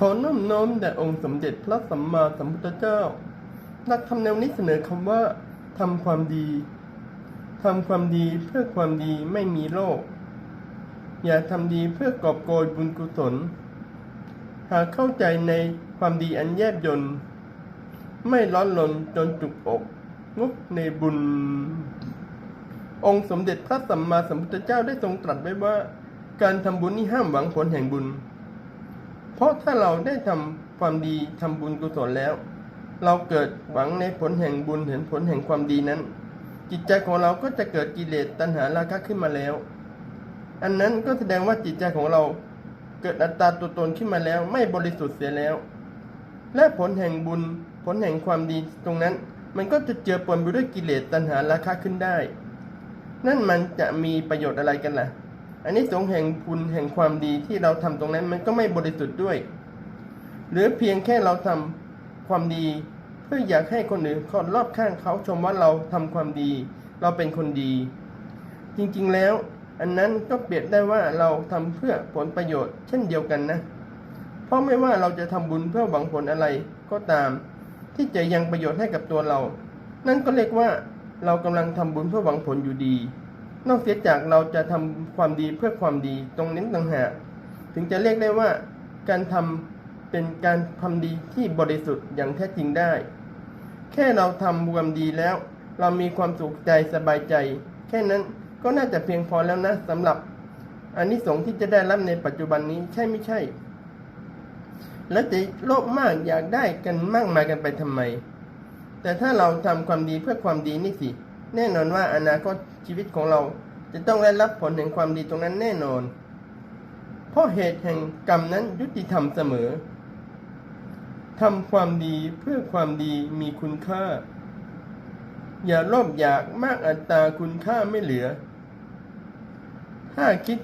ขอน้อมน้อมแด่องค์สมเด็จพระสัมมาสัมพุทธเจ้า นักทำแนวนี้เสนอคำว่าทำความดีทำความดีเพื่อความดีไม่มีโลก อย่าทำดีเพื่อกอบโกยบุญกุศล หากเข้าใจในความดีอันแยบยลไม่ร้อนลนจนจุกอกงุกในบุญ องค์สมเด็จพระสัมมาสัมพุทธเจ้าได้ทรงตรัสไว้ว่า การทำบุญนี่ห้ามหวังผลแห่งบุญ เพราะถ้าเราได้ทำความดีทำบุญกุศลแล้ว เราเกิดหวังในผลแห่งบุญเห็นผลแห่งความดีนั้น จิตใจของเราก็จะเกิดกิเลสตัณหาราคะขึ้นมาแล้ว อันนั้นก็แสดงว่าจิตใจของเราเกิดอัตตาตัวตนขึ้นมาแล้ว ไม่บริสุทธิ์เสียแล้ว และผลแห่งบุญผลแห่งความดีตรงนั้น มันก็จะเจือปนไปด้วยกิเลสตัณหาราคะขึ้นได้ นั่นมันจะมีประโยชน์อะไรกันล่ะ อันนี้สงแห่งบุญแห่งความดีที่เราทำตรงนั้นมันก็ไม่บริสุทธิ์ด้วย หรือเพียงแค่เราทำความดี เพื่ออยากให้คนอื่นคนรอบข้างเขาชมว่าเราทำความดี เราเป็นคนดี จริงๆแล้ว อันนั้นก็เปรียบได้ว่าเราทำเพื่อผลประโยชน์เช่นเดียวกันนะ เพราะไม่ว่าเราจะทำบุญเพื่อหวังผลอะไรก็ตาม ที่จะยังประโยชน์ให้กับตัวเรา นั่นก็เรียกว่าเรากำลังทำบุญเพื่อหวังผลอยู่ดี นอกเสียจากเราจะทำความดีเพื่อความดีตรงนี้ต่างหากถึงจะเรียกได้ว่าการทำเป็นการทำดีที่บริสุทธิ์อย่างแท้จริงได้ แค่เราทำความดีแล้ว เรามีความสุขใจสบายใจ แค่นั้นก็น่าจะเพียงพอแล้วนะสำหรับอันนี้สงที่จะได้รับในปัจจุบันนี้ใช่ไม่ใช่ แล้วจะโลภมากอยากได้กันมากมายกันไปทำไม แต่ถ้าเราทำความดีเพื่อความดีนี่สิ แน่นอนว่าอนาคตชีวิตของเราจะต้องได้รับผลแห่งความดีตรงนั้นแน่นอน เพราะเหตุแห่งกรรมนั้นยุติธรรมเสมอทำความดีเพื่อความดีมีคุณค่า อย่าโลภอยากมากอัตราคุณค่าไม่เหลือ ถ้าคิด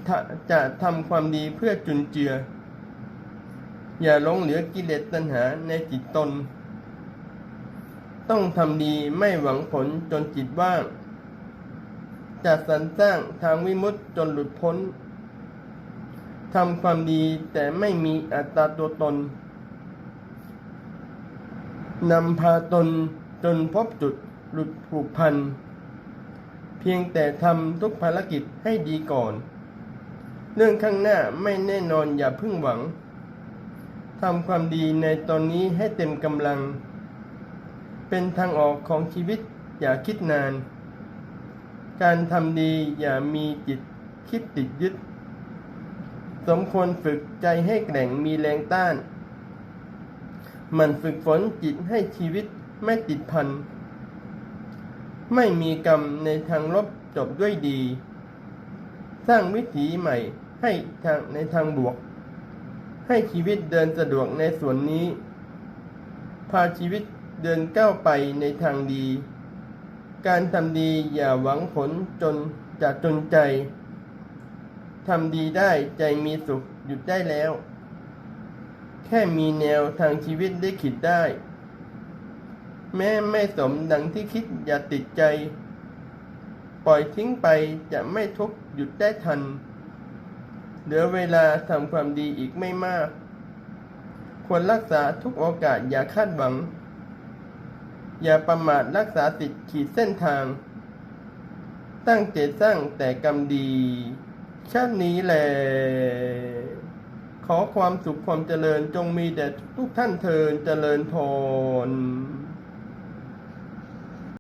จะทำความดีเพื่อจุนเจือ อย่าลงเหลือกิเลสตัณหาในจิตตน ต้องทำดีไม่หวังผลจนจิตว่างจัดสรรสร้างทางวิมุตติจนหลุดพ้นทำความดีแต่ไม่มีอัตตาตัวตนนำพาตนจนพบจุดหลุดผูกพัน เพียงแต่ทำทุกภารกิจให้ดีก่อน เรื่องข้างหน้าไม่แน่นอนอย่าพึ่งหวังทำความดีในตอนนี้ให้เต็มกำลัง เป็นทางออกของชีวิตอย่าคิดนาน การทำดีอย่ามีจิตคิดติดยึด สมควรฝึกใจให้แกร่งมีแรงต้าน มันฝึกฝนจิตให้ชีวิตไม่ติดพัน ไม่มีกรรมในทางลบจบด้วยดี สร้างวิถีใหม่ให้ทางในทางบวก ให้ชีวิตเดินสะดวกในส่วนนี้ พาชีวิต เดินก้าวไปในทางดี การทำดีอย่าหวังผลจนจะจนใจ ทำดีได้ใจมีสุขหยุดได้แล้ว แค่มีแนวทางชีวิตได้คิดได้ แม้ไม่สมดังที่คิดอย่าติดใจ ปล่อยทิ้งไปจะไม่ทุกข์หยุดได้ทัน เหลือเวลาทำความดีอีกไม่มาก ควรรักษาทุกโอกาสอย่าคาดหวัง อย่าประมาทรักษาติดขีดเส้นทาง ตั้งเจตสร้างแต่กรรมดี ชาตินี้แหละขอความสุขความเจริญจงมีแด่ทุกท่านเทินเจริญพร